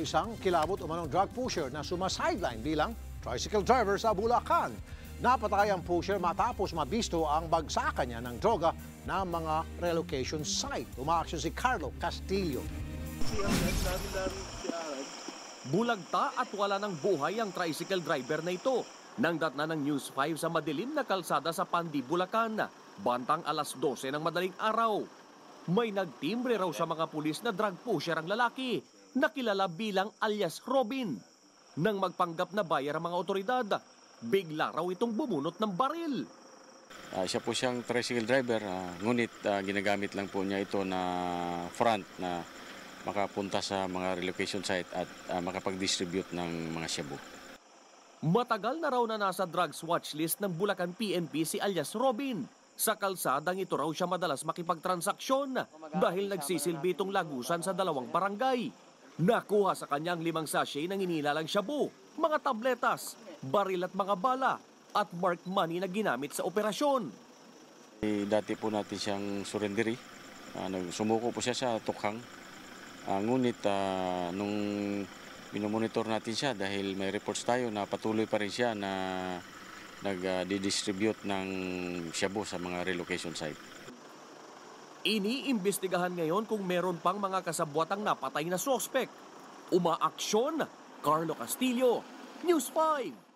Isang kilabot umanong drug pusher na sumasideline bilang tricycle driver sa Bulacan. Napatay ang pusher matapos mabisto ang bagsakan niya ng droga ng mga relocation site. Umaaksyon si Carlo Castillo. Bulagta at wala ng buhay ang tricycle driver na ito. Nang datna ng News 5 sa madilim na kalsada sa Pandi, Bulacan, bantang alas 12 ng madaling araw. May nagtimbre raw sa mga pulis na drug pusher ang lalaki, na kilala bilang alias Robin. Nang magpanggap na bayar ang mga otoridad, bigla raw itong bumunot ng baril. Ah, siya po siyang tricycle driver, ah, ngunit ah, ginagamit lang po niya ito na front na makapunta sa mga relocation site at ah, makapag-distribute ng mga shabu. Matagal na raw na nasa drugs watch list ng Bulacan PNP si alias Robin. Sa kalsadang ito raw siya madalas makipagtransaksyon dahil nagsisilbi itong lagusan sa dalawang barangay. Nakuha sa kanyang limang sachet ng inilalang shabu, mga tabletas, baril at mga bala, at marked money na ginamit sa operasyon. Eh, dati po natin siyang surrenderi. Ah, nag- sumuko po siya sa tukhang. Ah, ngunit ah, nung minomonitor natin siya dahil may reports tayo na patuloy pa rin siya na nag-distribute ng shabu sa mga relocation site. Iniimbestigahan ngayon kung meron pang mga kasabwatang napatay na sospek. Umaaksyon, Carlo Castillo, News 5.